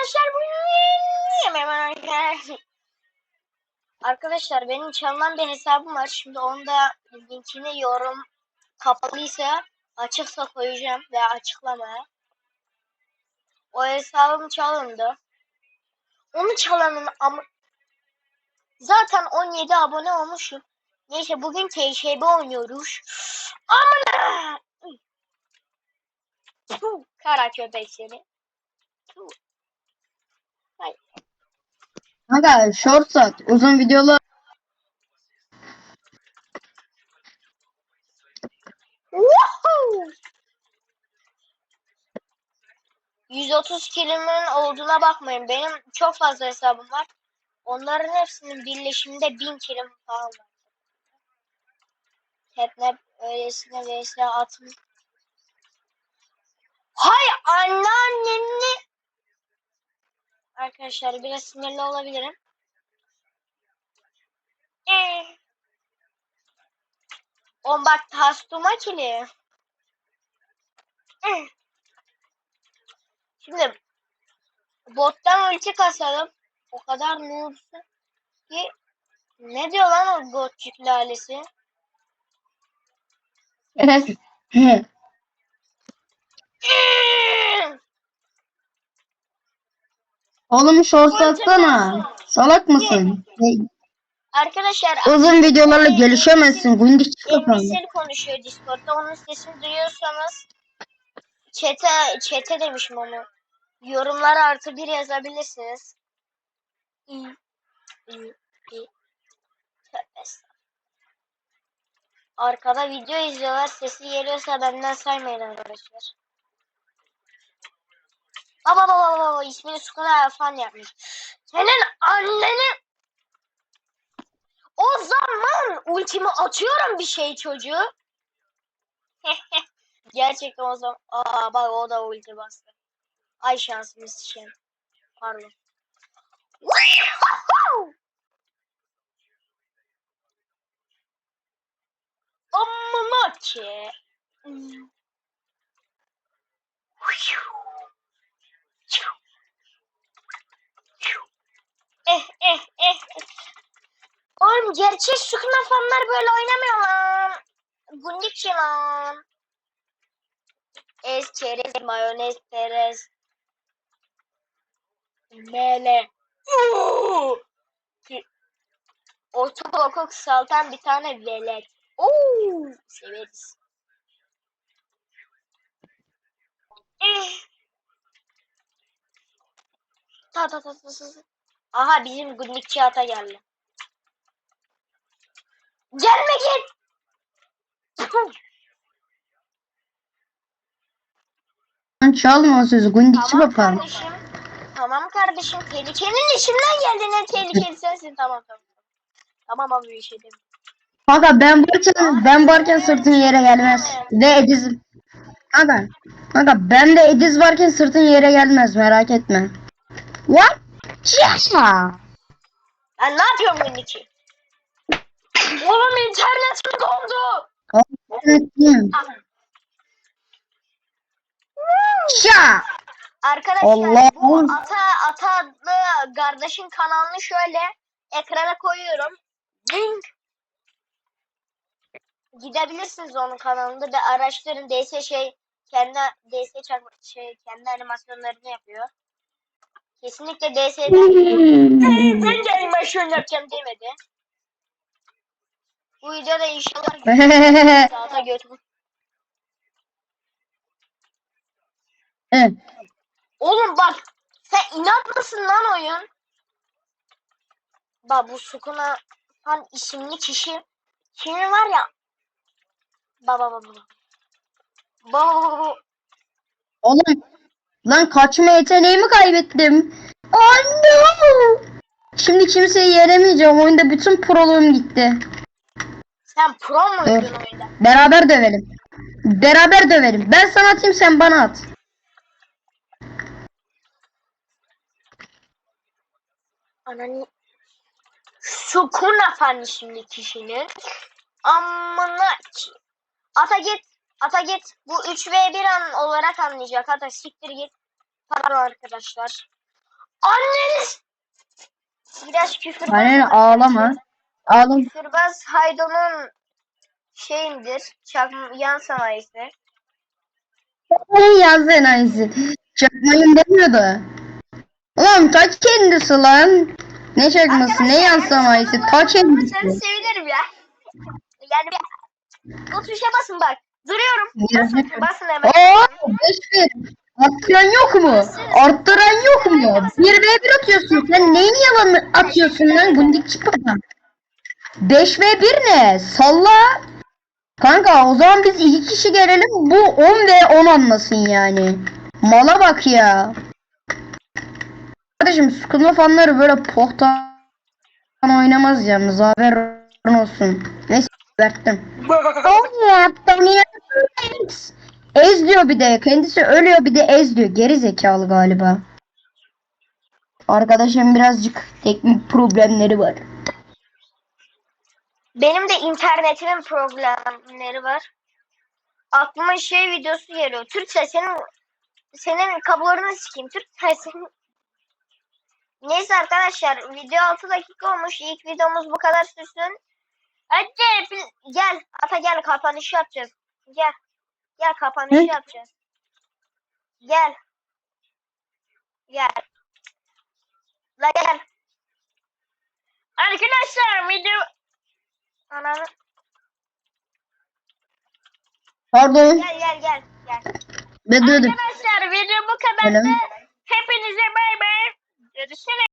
arkadaşlar bu Arkadaşlar benim çalınan bir hesabım var. Şimdi onda linkini yorum kapalıysa açıksa koyacağım ve açıklamaya. O hesabım çalındı. Onu çalanın ama zaten 17 abone olmuşum. Neyse bugün TŞB oynuyoruz. Amına! Kara köpek seni. Puh. Hay. Kanka short at. Uzun videolar. Woohoo! 130 kilimin olduğuna bakmayın. Benim çok fazla hesabım var. Onların hepsinin birleşiminde 1000 kilim falan var. Catnap öylesine vs atmış. Hay anneanneni. Arkadaşlar biraz sinirli olabilirim. Eh. On bak tastuma kili. Eh. Şimdi bottan ulti kasalım. O kadar noobsun ki ne diyor lan o botçuk lalesi? Oğlum short atsana. Salak mısın? Arkadaşlar Uzun videolarla gelişemezsin. Günlük kafanı. Emresil konuşuyor Discord'da. Onun sesini duyuyorsanız çete, çete demişim onu. Yorumlara artı bir yazabilirsiniz. İyi. İyi. İyi. Arkada video izliyorlar. Sesi geliyorsa benden saymayın arkadaşlar. Baba baba baba ismini Sukuna falan yapmış. Senin anneni o zaman ultimi atıyorum bir şey çocuğu. Gerçekten o zaman. Aa bak o da ulti bastı. Ay şansımız için. Pardon. Amına ki. Eh eh eh. Oğlum gerçek sukuna fanlar böyle oynamıyor lan. Gundik lan. Ez, çerez, mayonez, perez. Mele. Ortaokul kısaltan bir tane velet. Oo, severiz. Eh. Ta ta ta ta ta. Aha bizim günlükçü ata geldi. Gelme git. O sözü. Gündikçi Tamam bakalım. kardeşim. Tamam kardeşim. Tehlikenin içinden geldin. En tehlikeli sensin. Tamam tamam. Tamam abi bir şey demiyorum. Kanka ben varken, ben varken sırtın yere gelmez. Ve Ediz... Kanka, kanka ben de Ediz varken sırtın yere gelmez merak etme. What? Yaşa. Ben ne yapıyorum için? Oğlum internetim dondu. Öğrettim. Şa. Arkadaşlar Allah. bu ata ata adlı kardeşin kanalını şöyle ekrana koyuyorum. Link. Gidebilirsiniz onun kanalında ve araştırın DS şey kendi DS çarpı şey kendi animasyonlarını yapıyor. Kesinlikle DS'den ben de animasyon yapacağım demedi. Bu videoda inşallah Saata götür. Oğlum bak sen inat mısın lan oyun? Bak bu Sukuna Han isimli kişi kimi var ya Baba baba baba. Oğlum lan kaçma yeteneğimi kaybettim. Anne. Şimdi kimseyi yeremeyeceğim. Oyunda bütün proluğum gitti. Sen pro muydun Evet. oyunda? Beraber dövelim. Beraber dövelim. Ben sana atayım sen bana at. Anani Sukuna Fan isimli kişinin amına ki. Ata git. Ata git. Bu 3 v 1 an olarak anlayacak. Ata siktir git. Pardon arkadaşlar. Anneniz. Biraz küfürbaz. Annen ağlama. Ağlama. Küfürbaz Haydo'nun şeyindir. Çakma, yan sanayisi. Çakmayın yazdı enayisi. Çakmayın demiyordu. Ulan ta kendisi lan. Ne çakması ne yan sanayisi ta Seni kendisi. sevinirim ya. Yani bir... O tuşa basın bak. Duruyorum. Basın, basın hemen. Oo, beş. Arttıran yok mu? Arttıran yok mu? Bir ve bir atıyorsun. Sen neyin yalanı atıyorsun lan gundik çıkmadan? 5 ve 1 ne? Salla. Kanka o zaman biz iki kişi gelelim. Bu 10 ve 10 anlasın yani. Mala bak ya. Kardeşim sıkılma fanları böyle pohtan oynamaz yalnız haberin olsun. Neyse verdim. Ez diyor bir de. Kendisi ölüyor bir de ez diyor. Geri zekalı galiba. Arkadaşım birazcık teknik problemleri var. Benim de internetimin problemleri var. Aklıma şey videosu geliyor. Türkçe senin senin kablolarını sikeyim. Türkçe senin Neyse arkadaşlar video 6 dakika olmuş. İlk videomuz bu kadar sürsün. Hadi gel ata gel kapanışı yapacağız. Gel. Gel kapanışı Hı? yapacağız. Gel. Gel. La gel. Arkadaşlar video Ananı Pardon. gel gel gel gel. Ne dedim? Arkadaşlar video bu kadardı. Hepinize bay bay. Görüşürüz.